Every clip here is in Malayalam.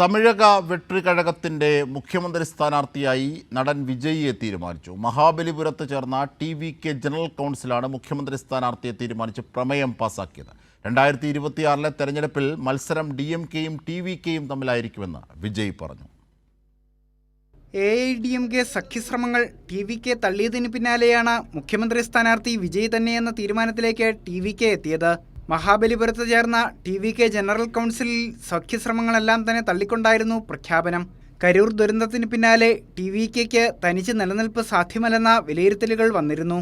തമിഴക വെട്രികഴകത്തിന്റെ മുഖ്യമന്ത്രി സ്ഥാനാർത്ഥിയായി നടൻ വിജയിയെ തീരുമാനിച്ചു. മഹാബലിപുരത്ത് ചേർന്ന ടി വി കെ ജനറൽ കൗൺസിലാണ് മുഖ്യമന്ത്രി സ്ഥാനാർത്ഥിയെ തീരുമാനിച്ച് പ്രമേയം പാസാക്കിയത്. രണ്ടായിരത്തി ഇരുപത്തിയാറിലെ തെരഞ്ഞെടുപ്പിൽ മത്സരം ഡി എം കെയും ടി വി കെയും തമ്മിലായിരിക്കുമെന്ന് വിജയ് പറഞ്ഞു. A I D M K സഖ്യശ്രമങ്ങൾ T V K തള്ളിയതിന് പിന്നാലെയാണ് മുഖ്യമന്ത്രി സ്ഥാനാർത്ഥി വിജയ് തന്നെയെന്ന തീരുമാനത്തിലേക്ക് ടി വി കെ എത്തിയത്. മഹാബലിപുരത്ത് ചേർന്ന ടി വി കെ ജനറൽ കൗൺസിലിൽ സഖ്യശ്രമങ്ങളെല്ലാം തന്നെ തള്ളിക്കൊണ്ടായിരുന്നു പ്രഖ്യാപനം. കരൂർ ദുരന്തത്തിന് പിന്നാലെ ടി വി കെക്ക് തനിച്ച് നിലനിൽപ്പ് സാധ്യമല്ലെന്ന വിലയിരുത്തലുകൾ വന്നിരുന്നു.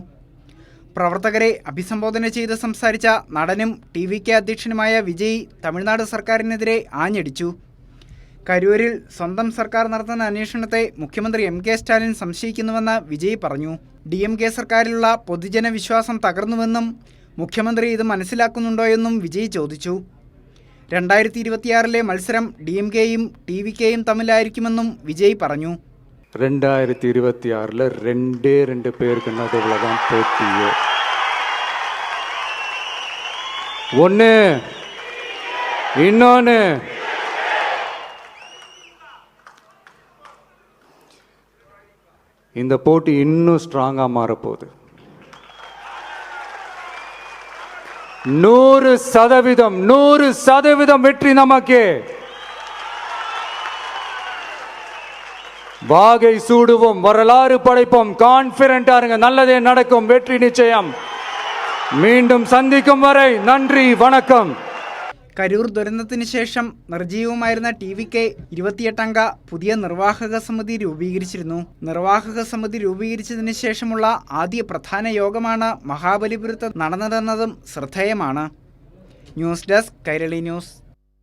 പ്രവർത്തകരെ അഭിസംബോധന ചെയ്ത് സംസാരിച്ച നടനും ടി വി കെ അധ്യക്ഷനുമായ വിജയ് തമിഴ്നാട് സർക്കാരിനെതിരെ ആഞ്ഞടിച്ചു. കരൂരിൽ സ്വന്തം സർക്കാർ നടത്തുന്ന അന്വേഷണത്തെ മുഖ്യമന്ത്രി എം കെ സ്റ്റാലിൻ സംശയിക്കുന്നുവെന്ന് വിജയ് പറഞ്ഞു. ഡി എം കെ സർക്കാരിലുള്ള പൊതുജനവിശ്വാസം തകർന്നുവെന്നും മുഖ്യമന്ത്രി ഇത് മനസ്സിലാക്കുന്നുണ്ടോയെന്നും വിജയ് ചോദിച്ചു രണ്ടായിരത്തി ഇരുപത്തിയാറിലെ മത്സരം ഡി എം കെയും ടി വി കെയും തമ്മിലായിരിക്കുമെന്നും വിജയ് പറഞ്ഞു ரெண்டாயிரத்தி இருபத்தி ஆறில் ரெண்டே ரெண்டு பேருக்கு நடுவில் தான் போட்டியே ஒன்று இன்னொன்று இந்த போட்டி இன்னும் ஸ்ட்ராங்காக மாறப்போகுது நூறு சதவீதம் நூறு சதவீதம் வெற்றி நமக்கு. வாகை சூடுவோம் வரலாறு படைப்போம் கான்பிடண்டா இருங்க நல்லதே நடக்கும் வெற்றி நிச்சயம். மீண்டும் சந்திக்கும் வரை நன்றி வணக்கம். കരൂർ ദുരന്തത്തിന് ശേഷം നിർജീവമായിരുന്ന ടി വി കെ ഇരുപത്തിയെട്ടംഗ പുതിയ നിർവാഹക സമിതി രൂപീകരിച്ചിരുന്നു. നിർവാഹക സമിതി രൂപീകരിച്ചതിന് ശേഷമുള്ള ആദ്യ പ്രധാന യോഗമാണ് മഹാബലിപുരത്ത് നടന്നതെന്നതും ശ്രദ്ധേയമാണ്. News desk Kairali news.